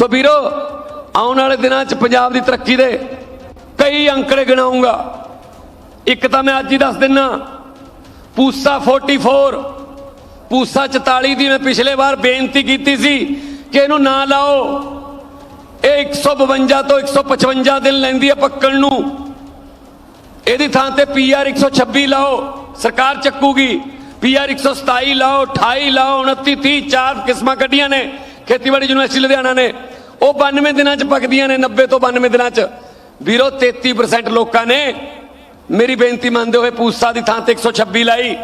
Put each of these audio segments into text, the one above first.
ਸੋ ਵੀਰੋ, ਆਉਣ ਵਾਲੇ ਦਿਨਾਂ 'ਚ ਪੰਜਾਬ ਦੀ ਤਰੱਕੀ ਦੇ ਕਈ ਅੰਕੜੇ ਗਿਣਾਉਂਗਾ। ਇੱਕ ਤਾਂ ਮੈਂ ਅੱਜ ਹੀ ਦੱਸ ਦਿੰਨਾ, ਪੂਸਾ 44 ਪੂਸਾ 44 ਦੀ ਮੈਂ ਪਿਛਲੇ ਵਾਰ ਬੇਨਤੀ ਕੀਤੀ ਸੀ ਕਿ ਇਹਨੂੰ ਨਾ ਲਾਓ। ਇਹ 152 ਤੋਂ 155 ਦਿਨ ਲੈਂਦੀ ਹੈ ਪੱਕਣ ਨੂੰ। ਇਹਦੀ ਥਾਂ ਤੇ ਪੀਆਰ 126 ਲਾਓ, ਸਰਕਾਰ ਚੱਕੂਗੀ। ਪੀਆਰ 127 ਲਾਓ 28 ਲਾਓ 29 30 ਚਾਰ ਕਿਸਮਾਂ ਕੱਢੀਆਂ ਨੇ। ਖੇਤੀਬਾੜੀ ਯੂਨੀਵਰਸਿਟੀ ਲੁਧਿਆਣਾ ਨੇ। ਉਹ 92 ਦਿਨਾਂ ਚ ਪੱਕਦੀਆਂ ਨੇ 90 ਤੋਂ 92 ਦਿਨਾਂ ਚ। ਵੀਰੋ 33% ਲੋਕਾਂ ਨੇ ਮੇਰੀ ਬੇਨਤੀ ਮੰਨਦੇ ਹੋਏ ਪੂਸਾ ਦੀ ਥਾਂ ਤੇ 126 ਲਾਈ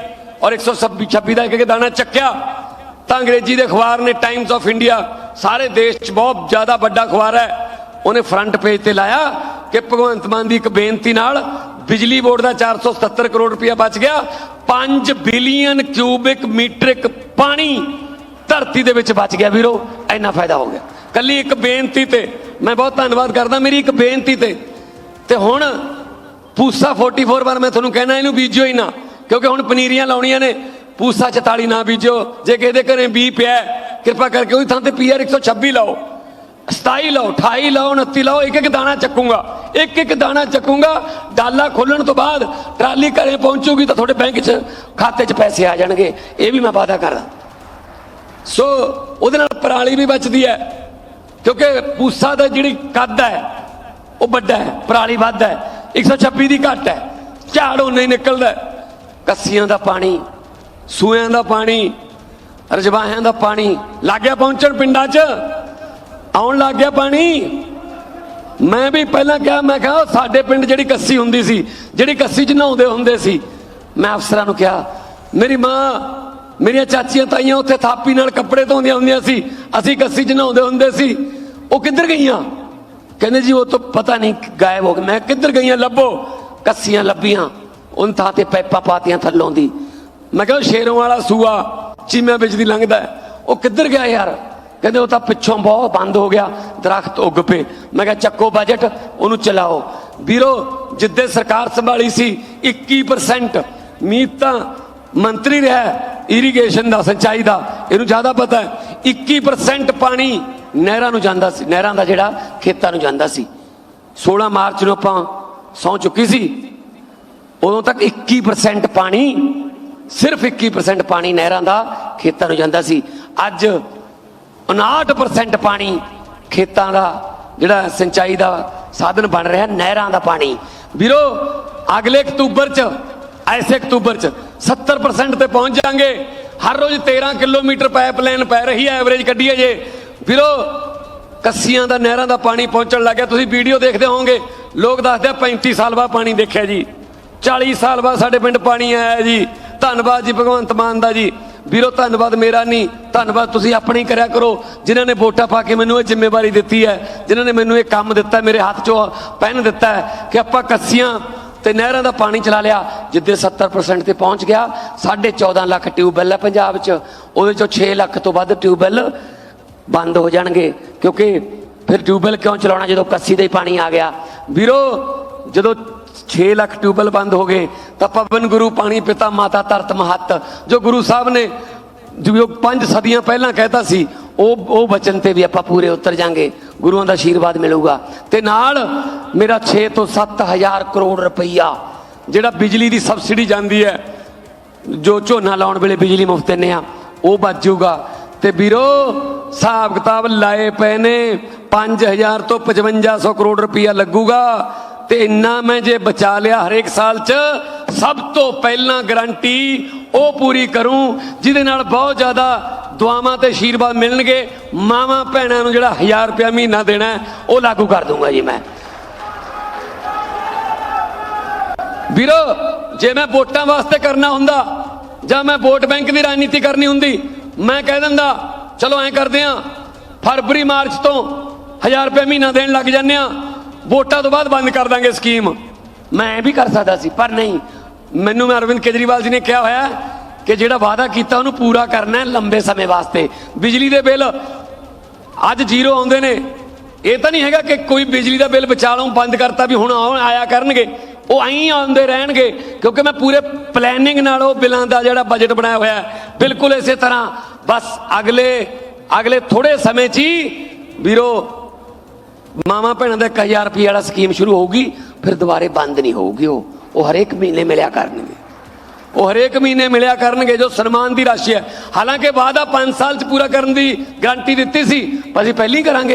ਔਰ 126 ਦਾ ਇੱਕ ਦਾਣਾ ਚੱਕਿਆ। ਤਾਂ ਅੰਗਰੇਜ਼ੀ ਦੇ ਅਖਬਾਰ ਨੇ ਟਾਈਮਸ ਆਫ ਇੰਡੀਆ ਸਾਰੇ ਦੇਸ਼ 'ਚ ਬਹੁਤ ਜ਼ਿਆਦਾ ਵੱਡਾ ਅਖਬਾਰ ਹੈ। ਉਹਨੇ ਫਰੰਟ ਪੇਜ ਤੇ ਲਾਇਆ ਕਿ ਭਗਵੰਤ ਮਾਨ ਦੀ ਇੱਕ ਬੇਨਤੀ ਨਾਲ ਬਿਜਲੀ ਬੋਰਡ ਦਾ 477 ਕਰੋੜ ਰੁਪਇਆ ਬਚ ਗਿਆ। 5 ਬਿਲੀਅਨ ਕਿਊਬਿਕ ਮੀਟਰਿਕ ਪਾਣੀ ਧਰਤੀ ਦੇ ਵਿੱਚ ਬਚ ਗਿਆ। ਵੀਰੋ, ਇੰਨਾ ਫਾਇਦਾ ਹੋ ਗਿਆ। ਕੱਲੀ ਇੱਕ ਬੇਨਤੀ ਤੇ ਮੈਂ ਬਹੁਤ ਧੰਨਵਾਦ ਕਰਦਾ ਮੇਰੀ ਇੱਕ ਬੇਨਤੀ ਤੇ। ਤੇ ਹੁਣ ਪੂਸਾ 44 ਵਾਰ ਮੈਂ ਤੁਹਾਨੂੰ ਕਹਿਣਾ ਇਹਨੂੰ ਬੀਜਿਓ ਹੀ ਨਾ, ਕਿਉਂਕਿ ਹੁਣ ਪਨੀਰੀਆਂ ਲਾਉਣੀਆਂ ਨੇ। ਪੂਸਾ 44 ਨਾ ਬੀਜਿਓ, ਜੇ ਕਿਹਦੇ ਦੇ ਘਰੇ ਬੀ ਪਿਆ ਕਿਰਪਾ ਕਰਕੇ ਉਹਦੀ ਥਾਂ ਤੇ ਪੀਆਰ 126 ਲਾਓ। 27 ਲਾਓ 28 ਲਾਓ 29 ਲਾਓ, ਇੱਕ ਇੱਕ ਦਾਣਾ ਚੱਕੂਗਾ। ਇੱਕ ਇੱਕ ਦਾਣਾ ਚੱਕੂਗਾ, ਡਾਲਾ ਖੋਲਣ ਤੋਂ ਬਾਅਦ ਟਰਾਲੀ ਘਰੇ ਪਹੁੰਚੂਗੀ ਤਾਂ ਤੁਹਾਡੇ ਬੈਂਕ 'ਚ ਖਾਤੇ 'ਚ ਪੈਸੇ ਆ ਜਾਣਗੇ। ਇਹ ਵੀ ਮੈਂ ਵਾਅਦਾ ਕਰਦਾ। ਸੋ ਉਹਦੇ ਨਾਲ ਪਰਾਲੀ ਵੀ ਬਚਦੀ ਹੈ। ਕਿਉਂਕਿ ਪੂਸਾ ਦਾ ਜਿਹੜੀ ਕੱਦ ਹੈ, ਉਹ ਵੱਡਾ ਹੈ, ਪਰਾਲੀ ਵੱਧ ਹੈ 126 ਦੀ ਘੱਟ ਹੈ। ਝਾੜ ਉਹ ਨਹੀਂ ਨਿਕਲਦਾ ਕੱਸੀਆਂ ਦਾ ਪਾਣੀ ਸੂਇਆਂ ਦਾ ਪਾਣੀ, ਰਜਵਾਹਿਆਂ ਦਾ ਪਾਣੀ, ਲੱਗ ਗਿਆ ਪਹੁੰਚਣ ਪਿੰਡਾਂ 'ਚ, ਆਉਣ ਲੱਗ ਗਿਆ ਪਾਣੀ। ਮੈਂ ਵੀ ਪਹਿਲਾਂ ਕਿਹਾ, ਮੈਂ ਕਿਹਾ ਉਹ ਸਾਡੇ ਪਿੰਡ ਜਿਹੜੀ ਕੱਸੀ ਹੁੰਦੀ ਸੀ, ਜਿਹੜੀ ਕੱਸੀ 'ਚ ਨਹਾਉਂਦੇ ਹੁੰਦੇ ਸੀ, ਮੈਂ ਅਫਸਰਾਂ ਨੂੰ ਕਿਹਾ, ਮੇਰੀ ਮਾਂ, ਮੇਰੀਆਂ ਚਾਚੀਆਂ ਤਾਈਆਂ ਉੱਥੇ ਥਾਪੀ ਨਾਲ ਕੱਪੜੇ ਧੋਂਦੀਆਂ ਹੁੰਦੀਆਂ ਸੀ, ਅਸੀਂ ਕੱਸੀ 'ਚ ਨਹਾਉਂਦੇ ਹੁੰਦੇ ਸੀ ਉਹ ਕਿੱਧਰ ਗਈਆਂ? ਕਹਿੰਦੇ ਜੀ, ਉਹ ਤਾਂ ਪਤਾ ਨਹੀਂ ਗਾਇਬ ਹੋ ਗਏ। ਮੈਂ ਕਿੱਧਰ ਗਈਆਂ? ਲੱਭੋ। ਕੱਸੀਆਂ ਲੱਭੀਆਂ। ਉਨ ਥਾਂ ਤੇ ਪੈਪਾਂ ਪਾਤੀਆਂ ਥੱਲੋਂ ਦੀ। ਮੈਂ ਕਿਹਾ ਸ਼ੇਰੋਂ ਵਾਲਾ ਸੂਆ ਚੀਮਿਆਂ ਵਿੱਚ ਦੀ ਲੰਘਦਾ ਉਹ ਕਿੱਧਰ ਗਿਆ ਯਾਰ? ਕਹਿੰਦੇ, ਉਹ ਤਾਂ ਪਿੱਛੋਂ ਬਹੁਤ ਬੰਦ ਹੋ ਗਿਆ। ਦਰਖਤ ਉੱਗ ਪਏ। ਮੈਂ ਕਿਹਾ, ਚੱਕੋ ਬਜਟ ਉਹਨੂੰ ਚਲਾਓ। ਵੀਰੋ, ਜਿੱਦੇ ਸਰਕਾਰ ਸੰਭਾਲੀ ਸੀ 21% ਮੀਤ ਤਾਂ ਮੰਤਰੀ ਰਿਹਾ ਇਰੀਗੇਸ਼ਨ ਦਾ, ਸਿੰਚਾਈ ਦਾ। ਇਹਨੂੰ ਜ਼ਿਆਦਾ ਪਤਾ ਹੈ। 21% ਪਾਣੀ ਨਹਿਰਾਂ ਨੂੰ ਜਾਂਦਾ ਸੀ, ਨਹਿਰਾਂ ਦਾ ਜਿਹੜਾ ਖੇਤਾਂ ਨੂੰ ਜਾਂਦਾ ਸੀ। 16 ਮਾਰਚ ਨੂੰ ਆਪਾਂ ਸੌ ਚੁੱਕੀ ਸੀ। ਉਦੋਂ ਤੱਕ 21% ਪਾਣੀ, ਸਿਰਫ 21% ਪਾਣੀ ਨਹਿਰਾਂ ਦਾ ਖੇਤਾਂ ਨੂੰ ਜਾਂਦਾ ਸੀ। ਅੱਜ 59% ਪਾਣੀ ਖੇਤਾਂ ਦਾ ਜਿਹੜਾ ਸਿੰਚਾਈ ਦਾ ਸਾਧਨ ਬਣ ਰਿਹਾ, ਨਹਿਰਾਂ ਦਾ ਪਾਣੀ। ਵੀਰੋ, ਅਗਲੇ ਅਕਤੂਬਰ ਚ ਐਸੇ ਅਕਤੂਬਰ ਚ 70% ਤੇ ਪਹੁੰਚ ਜਾਾਂਗੇ। ਹਰ ਰੋਜ਼ 13 ਕਿਲੋਮੀਟਰ ਪਾਈਪਲਾਈਨ ਪੈ ਰਹੀ ਹੈ ਐਵਰੇਜ ਕੱਢੀ ਹੈ ਜੇ। ਵੀਰੋ, ਕੱਸੀਆਂ ਦਾ, ਨਹਿਰਾਂ ਦਾ ਪਾਣੀ ਪਹੁੰਚਣ ਲੱਗਿਆ ਤੁਸੀਂ ਵੀਡੀਓ ਦੇਖਦੇ ਹੋਵੋਗੇ। ਲੋਕ ਦੱਸਦੇ ਆ 35 ਸਾਲ ਬਾਅਦ ਪਾਣੀ ਦੇਖਿਆ ਜੀ। 40 ਸਾਲ ਬਾਅਦ ਸਾਡੇ ਪਿੰਡ ਪਾਣੀ ਆਇਆ ਜੀ। ਧੰਨਵਾਦ ਜੀ ਭਗਵੰਤ ਮਾਨ ਦਾ ਜੀ। ਵੀਰੋ, ਧੰਨਵਾਦ ਮੇਰਾ ਨਹੀਂ। ਧੰਨਵਾਦ ਤੁਸੀਂ ਆਪਣੀ ਕਰਿਆ ਕਰੋ। ਜਿਨ੍ਹਾਂ ਨੇ ਵੋਟਾਂ ਪਾ ਕੇ ਮੈਨੂੰ ਇਹ ਜ਼ਿੰਮੇਵਾਰੀ ਦਿੱਤੀ ਹੈ, ਜਿਨ੍ਹਾਂ ਨੇ ਮੈਨੂੰ ਇਹ ਕੰਮ ਦਿੱਤਾ, ਮੇਰੇ ਹੱਥ 'ਚੋਂ ਪੈਨ ਦਿੱਤਾ ਕਿ ਆਪਾਂ ਕੱਸੀਆਂ ਤੇ ਨਹਿਰਾਂ ਦਾ ਪਾਣੀ ਚਲਾ ਲਿਆ, ਜਿੱਦੇ 70% ਤੇ ਪਹੁੰਚ ਗਿਆ। 14.5 ਲੱਖ ਟਿਊਬਵੈੱਲ ਹੈ ਪੰਜਾਬ 'ਚ। ਉਹਦੇ 'ਚੋਂ 6 ਲੱਖ ਤੋਂ ਵੱਧ ਟਿਊਬਵੈੱਲ ਬੰਦ ਹੋ ਜਾਣਗੇ। ਕਿਉਂਕਿ ਫਿਰ ਟਿਊਬਵੈੱਲ ਕਿਉਂ ਚਲਾਉਣਾ? ਜਦੋਂ ਕੱਸੀ ਦਾ ਹੀ ਪਾਣੀ ਆ ਗਿਆ। ਵੀਰੋ, ਜਦੋਂ 6 ਲੱਖ ਟਿਊਬਵੈੱਲ ਬੰਦ ਹੋ ਗਏ, ਤਾਂ ਪਵਨ ਗੁਰੂ, ਪਾਣੀ ਪਿਤਾ, ਮਾਤਾ ਧਰਤ ਮਹੱਤ। ਜੋ ਗੁਰੂ ਸਾਹਿਬ ਨੇ ਜੋ ਪੰਜ ਸਦੀਆਂ ਪਹਿਲਾਂ ਕਹਿਤਾ ਸੀ, ਉਹ ਉਹ ਬਚਨ ਤੇ ਵੀ ਆਪਾਂ ਪੂਰੇ ਉਤਰ ਜਾਾਂਗੇ। ਗੁਰੂਆਂ ਦਾ ਆਸ਼ੀਰਵਾਦ ਮਿਲੂਗਾ। ਤੇ ਨਾਲ ਮੇਰਾ 6 ਤੋਂ 7000 ਕਰੋੜ ਰੁਪਈਆ, ਜਿਹੜਾ ਬਿਜਲੀ ਦੀ ਸਬਸਿਡੀ ਜਾਂਦੀ ਹੈ, ਜੋ ਝੋਨਾ ਲਾਉਣ ਵੇਲੇ ਬਿਜਲੀ ਮੁਫਤ ਦਿੰਦੇ ਆ ਉਹ ਬਚ ਜਾਊਗਾ। ਤੇ ਵੀਰੋ, ਹਿਸਾਬ ਕਿਤਾਬ ਲਾਏ ਪਏ ਨੇ 5000 ਤੋਂ 5500 ਕਰੋੜ ਰੁਪਇਆ ਲੱਗੂਗਾ। ਤੇ ਇੰਨਾ ਮੈਂ ਜੇ ਬਚਾ ਲਿਆ ਹਰੇਕ ਸਾਲ 'ਚ, ਸਭ ਤੋਂ ਪਹਿਲਾਂ ਗਰੰਟੀ ਉਹ ਪੂਰੀ ਕਰੂੰ, ਜਿਹਦੇ ਨਾਲ ਬਹੁਤ ਜ਼ਿਆਦਾ ਦੁਆਵਾਂ ਤੇ ਆਸ਼ੀਰਵਾਦ ਮਿਲਣਗੇ। ਮਾਵਾਂ ਭੈਣਾਂ ਨੂੰ ਜਿਹੜਾ 1000 ਰੁਪਇਆ ਮਹੀਨਾ ਦੇਣਾ ਉਹ ਲਾਗੂ ਕਰ ਦੂੰਗਾ ਜੀ ਮੈਂ। ਵੀਰੋ, ਜੇ ਮੈਂ ਵੋਟਾਂ ਵਾਸਤੇ ਕਰਨਾ ਹੁੰਦਾ, ਜਾਂ ਮੈਂ ਵੋਟ ਬੈਂਕ ਦੀ ਰਾਜਨੀਤੀ ਕਰਨੀ ਹੁੰਦੀ ਮੈਂ ਕਹਿ ਦਿੰਦਾ, ਚਲੋ ਐਂ ਕਰਦੇ ਆ, ਫਰਵਰੀ, ਮਾਰਚ ਤੋਂ 1000 ਰੁਪਏ ਮਹੀਨਾ ਦੇਣ ਲੱਗ ਜਾਂਦੇ ਆ, ਵੋਟਾਂ ਤੋਂ ਬਾਅਦ ਬੰਦ ਕਰ ਦਾਂਗੇ ਸਕੀਮ। ਮੈਂ ਇਹ ਵੀ ਕਰ ਸਕਦਾ ਸੀ, ਪਰ ਨਹੀਂ। ਮੈਨੂੰ ਮੈਂ ਅਰਵਿੰਦ ਕੇਜਰੀਵਾਲ ਜੀ ਨੇ ਕਿਹਾ ਹੋਇਆ ਕਿ ਜਿਹੜਾ ਵਾਅਦਾ ਕੀਤਾ ਉਹਨੂੰ ਪੂਰਾ ਕਰਨਾ ਹੈ ਲੰਬੇ ਸਮੇਂ ਵਾਸਤੇ। ਬਿਜਲੀ ਦੇ ਬਿੱਲ ਅੱਜ ਜ਼ੀਰੋ ਆਉਂਦੇ ਨੇ। ਇਹ ਤਾਂ ਨਹੀਂ ਹੈਗਾ ਕਿ ਕੋਈ ਬਿਜਲੀ ਦਾ ਬਿੱਲ ਬਚਾ ਲਵਾਂ ਬੰਦ ਕਰਤਾ ਵੀ ਹੁਣ ਆਇਆ ਕਰਨਗੇ। ਉਹ ਐਂ ਆਉਂਦੇ ਰਹਿਣਗੇ, ਕਿਉਂਕਿ ਮੈਂ ਪੂਰੇ ਪਲੈਨਿੰਗ ਨਾਲ ਉਹ ਬਿੱਲਾਂ ਦਾ ਜਿਹੜਾ ਬਜਟ ਬਣਾਇਆ ਹੋਇਆ ਬਿਲਕੁਲ ਇਸੇ ਤਰ੍ਹਾਂ। ਬਸ ਅਗਲੇ ਅਗਲੇ ਥੋੜੇ ਸਮੇਂ 'ਚ ਹੀ ਵੀਰੋ ਮਾਮਾ ਭੈਣਾਂ ਦਾ 1000 ਰੁਪਏ ਵਾਲਾ ਸਕੀਮ ਸ਼ੁਰੂ ਹੋਊਗੀ, ਫਿਰ ਦੁਬਾਰੇ ਬੰਦ ਨਹੀਂ ਹੋਊਗੀ ਉਹ। ਉਹ ਹਰੇਕ ਮਹੀਨੇ ਮਿਲਿਆ ਕਰਨਗੇ। ਉਹ ਹਰੇਕ ਮਹੀਨੇ ਮਿਲਿਆ ਕਰਨਗੇ, ਜੋ ਸਨਮਾਨ ਦੀ ਰਾਸ਼ੀ ਹੈ। ਹਾਲਾਂਕਿ ਵਾਅਦਾ 5 ਸਾਲ ਚ ਪੂਰਾ ਕਰਨ ਦੀ ਗਾਰੰਟੀ ਦਿੱਤੀ ਸੀ, ਪਰ ਅਸੀਂ ਪਹਿਲੀ ਕਰਾਂਗੇ।